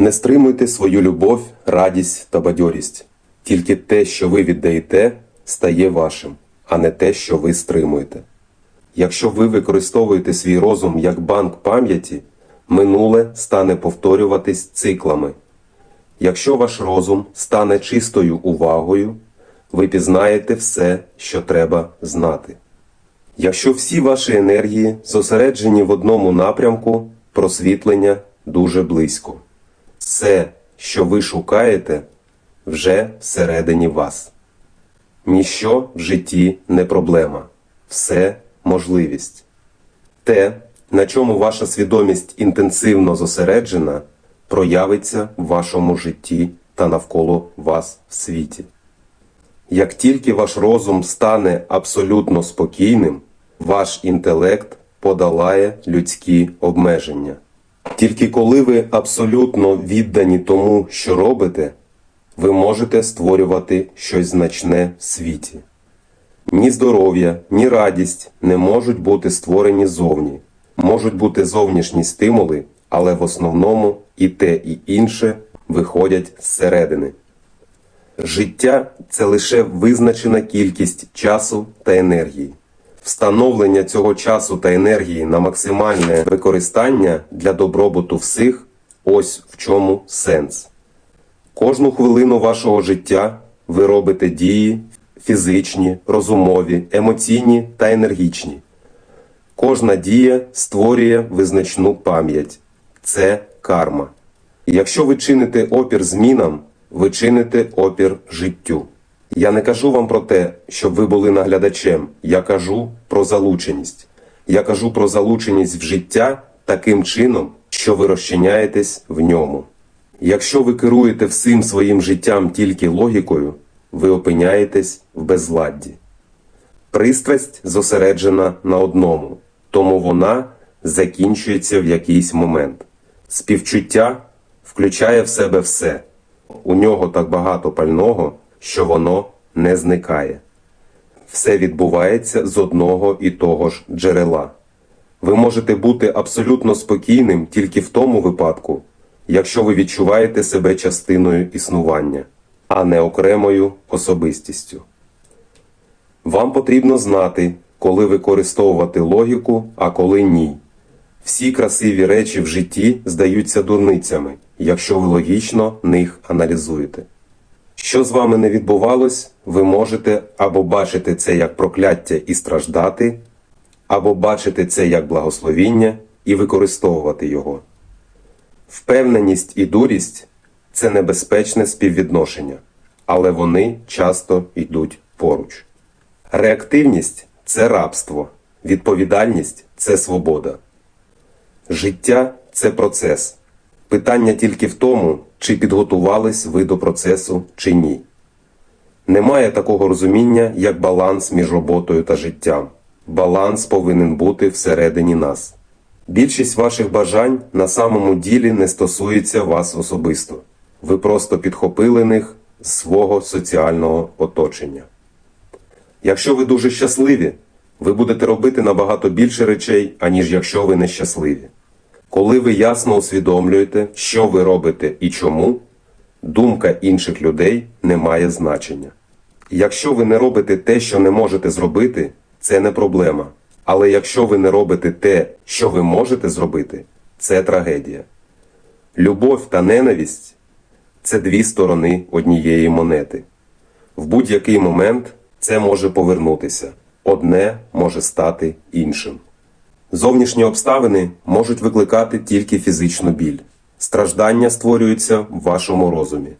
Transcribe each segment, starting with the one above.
Не стримуйте свою любов, радість та бадьорість. Тільки те, що ви віддаєте, стає вашим, а не те, що ви стримуєте. Якщо ви використовуєте свій розум як банк пам'яті, минуле стане повторюватись циклами. Якщо ваш розум стане чистою увагою, ви пізнаєте все, що треба знати. Якщо всі ваші енергії зосереджені в одному напрямку, просвітлення дуже близько. Все, що ви шукаєте, вже всередині вас. Ніщо в житті не проблема, все можливість. Те, на чому ваша свідомість інтенсивно зосереджена, проявиться в вашому житті та навколо вас в світі. Як тільки ваш розум стане абсолютно спокійним, ваш інтелект подолає людські обмеження. Тільки коли ви абсолютно віддані тому, що робите, ви можете створювати щось значне в світі. Ні здоров'я, ні радість не можуть бути створені зовні. Можуть бути зовнішні стимули, але в основному і те, і інше виходять зсередини. Життя це лише визначена кількість часу та енергії. Встановлення цього часу та енергії на максимальне використання для добробуту всіх ось в чому сенс. Кожну хвилину вашого життя ви робите дії фізичні, розумові, емоційні та енергічні. Кожна дія створює визначну пам'ять. Це карма. Якщо ви чините опір змінам, ви чините опір життю. Я не кажу вам про те, щоб ви були наглядачем. Я кажу про залученість. Я кажу про залученість в життя таким чином, що ви розчиняєтесь в ньому. Якщо ви керуєте всім своїм життям тільки логікою, ви опиняєтесь в безладді. Пристрасть зосереджена на одному, тому вона закінчується в якийсь момент. Співчуття включає в себе все. У нього так багато пального, що воно не зникає. Все відбувається з одного і того ж джерела. Ви можете бути абсолютно спокійним тільки в тому випадку, якщо ви відчуваєте себе частиною існування, а не окремою особистістю. Вам потрібно знати, коли використовувати логіку, а коли ні. Всі красиві речі в житті здаються дурницями, якщо ви логічно них аналізуєте. Що з вами не відбувалось, ви можете або бачити це як прокляття і страждати, або бачити це як благословіння і використовувати його. Впевненість і дурість це небезпечне співвідношення, але вони часто йдуть поруч. Реактивність це рабство, відповідальність це свобода. Життя це процес. Питання тільки в тому, чи підготувались ви до процесу чи ні. Немає такого розуміння, як баланс між роботою та життям. Баланс повинен бути всередині нас. Більшість ваших бажань на самому ділі не стосується вас особисто. Ви просто підхопили них з свого соціального оточення. Якщо ви дуже щасливі, ви будете робити набагато більше речей, аніж якщо ви нещасливі. Коли ви ясно усвідомлюєте, що ви робите і чому, думка інших людей не має значення. Якщо ви не робите те, що не можете зробити, це не проблема. Але якщо ви не робите те, що ви можете зробити, це трагедія. Любов та ненависть це дві сторони однієї монети. В будь-який момент це може повернутися, одне може стати іншим. Зовнішні обставини можуть викликати тільки фізичну біль. Страждання створюються в вашому розумі.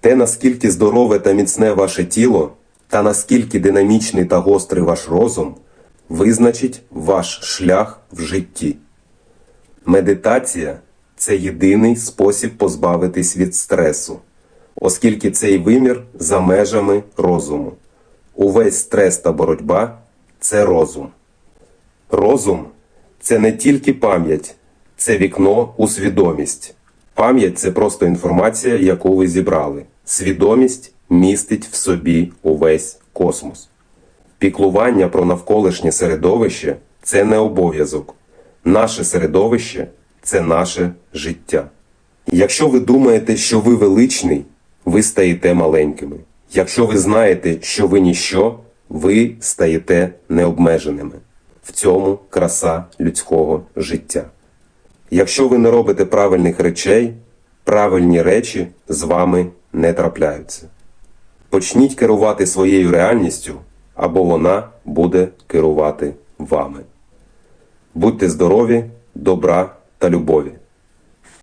Те, наскільки здорове та міцне ваше тіло, та наскільки динамічний та гострий ваш розум, визначить ваш шлях в житті. Медитація це єдиний спосіб позбавитись від стресу, оскільки цей вимір за межами розуму. Увесь стрес та боротьба це розум. Розум це не тільки пам'ять, це вікно у свідомість. Пам'ять це просто інформація, яку ви зібрали. Свідомість містить в собі увесь космос. Піклування про навколишнє середовище це не обов'язок. Наше середовище це наше життя. Якщо ви думаєте, що ви величний, ви стаєте маленькими. Якщо ви знаєте, що ви ніщо, ви стаєте необмеженими. В цьому краса людського життя. Якщо ви не робите правильних речей, правильні речі з вами не трапляються. Почніть керувати своєю реальністю, або вона буде керувати вами. Будьте здорові, добра та любові.